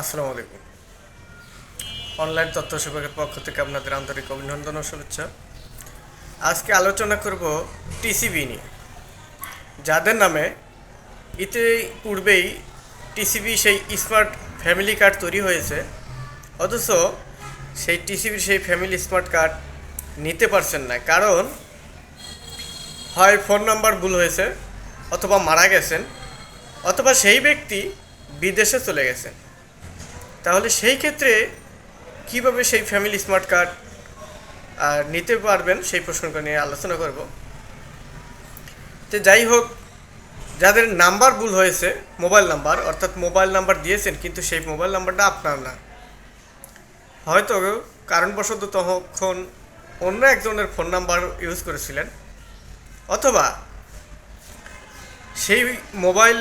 আসসালামু আলাইকুম। অনলাইন তথ্য সেবকের পক্ষ থেকে আপনাদের আন্তরিক অভিনন্দন ও শুভেচ্ছা। আজকে আলোচনা করব টিসিবি নিয়ে। যাদের নামে ইতি পূর্বেই টিসিবি সেই স্মার্ট ফ্যামিলি কার্ড তৈরি হয়েছে, অথচ সেই টিসিবির সেই ফ্যামিলি স্মার্ট কার্ড নিতে পারছেন না। কারণ হয় ফোন নাম্বার ভুল হয়েছে, অথবা মারা গেছেন, অথবা সেই ব্যক্তি বিদেশে চলে গেছেন। তাহলে সেই ক্ষেত্রে কীভাবে সেই ফ্যামিলি স্মার্ট কার্ড আর নিতে পারবেন সেই প্রসঙ্গ নিয়ে আলোচনা করব। তো যাই হোক, যাদের নাম্বার ভুল হয়েছে মোবাইল নাম্বার অর্থাৎ মোবাইল নাম্বার দিয়েছেন, কিন্তু সেই মোবাইল নাম্বারটা আপনার না। হয়তো কারণবশত তখন অন্য একজনের ফোন নাম্বার ইউজ করেছিলেন, অথবা সেই মোবাইল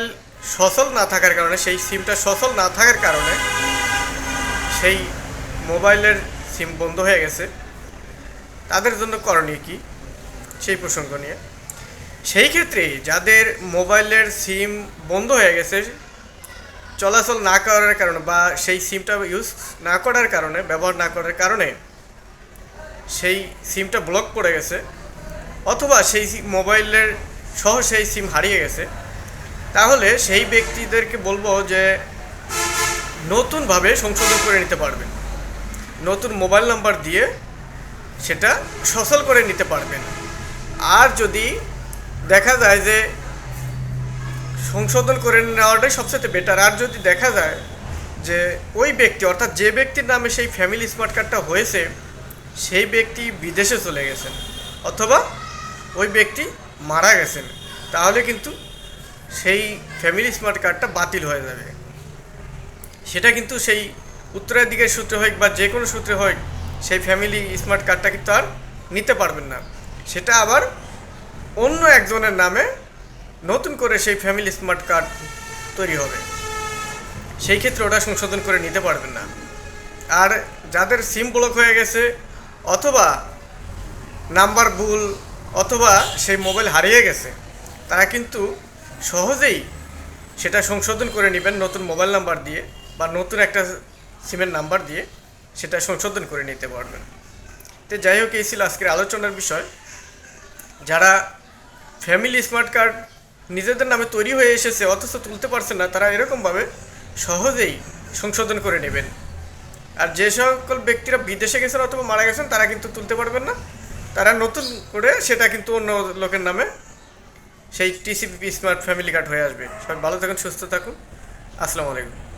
সচল না থাকার কারণে, সেই সিমটা সচল না থাকার কারণে সেই মোবাইলের সিম বন্ধ হয়ে গেছে। তাদের জন্য করণীয় কি? সেই প্রসঙ্গ নিয়ে। সেই ক্ষেত্রে যাদের মোবাইলের সিম বন্ধ হয়ে গেছে, চলাচল না করার কারণে বা সেই সিমটা ইউজ না করার কারণে, ব্যবহার না করার কারণে সেই সিমটা ব্লক পড়ে গেছে অথবা সেই মোবাইলের সহ সেই সিম হারিয়ে গেছে, তাহলে সেই ব্যক্তিদেরকে বলব যে নতুনভাবে সংশোধন করে নিতে পারবেন। নতুন মোবাইল নাম্বার দিয়ে সেটা সচল করে নিতে পারবেন। আর যদি দেখা যায় যে সংশোধন করে নেওয়াটাই সবচেয়ে বেটার আর যদি দেখা যায় যে ওই ব্যক্তি, অর্থাৎ যে ব্যক্তির নামে সেই ফ্যামিলি স্মার্ট কার্ডটা হয়েছে, সেই ব্যক্তি বিদেশে চলে গেছেন, অথবা ওই ব্যক্তি মারা গেছেন, তাহলে কিন্তু সেই ফ্যামিলি স্মার্ট কার্ডটা বাতিল হয়ে যাবে। সেটা কিন্তু সেই উত্তরাধিকার সূত্রে হোক বা যে কোনো সূত্রে হোক, সেই ফ্যামিলি স্মার্ট কার্ডটা কিন্তু আর নিতে পারবেন না। সেটা আবার অন্য একজনের নামে নতুন করে সেই ফ্যামিলি স্মার্ট কার্ড তৈরি হবে। সেই ক্ষেত্রে ওটা সংশোধন করে নিতে পারবেন না। আর যাদের সিম ব্লক হয়ে গেছে অথবা নাম্বার ভুল অথবা সেই মোবাইল হারিয়ে গেছে, তারা কিন্তু সহজেই সেটা সংশোধন করে নেবেন নতুন মোবাইল নাম্বার দিয়ে। বা নতুন একটা সিমের নাম্বার দিয়ে সেটা সংশোধন করে নিতে পারবেন। তো যাই হোক, এই ছিল আজকের আলোচনার বিষয়। যারা ফ্যামিলি স্মার্ট কার্ড নিজেদের নামে তৈরি হয়ে এসেছে, অথচ তুলতে পারছে না, তারা এরকমভাবে সহজেই সংশোধন করে নেবেন। আর যে সকল ব্যক্তিরা বিদেশে গেছেন অথবা মারা গেছেন, তারা কিন্তু তুলতে পারবেন না। তারা নতুন করে সেটা কিন্তু অন্য লোকের নামে সেই টিসিপি স্মার্ট ফ্যামিলি কার্ড হয়ে আসবে। সবাই ভালো থাকুন, সুস্থ থাকুন। আসসালামু আলাইকুম।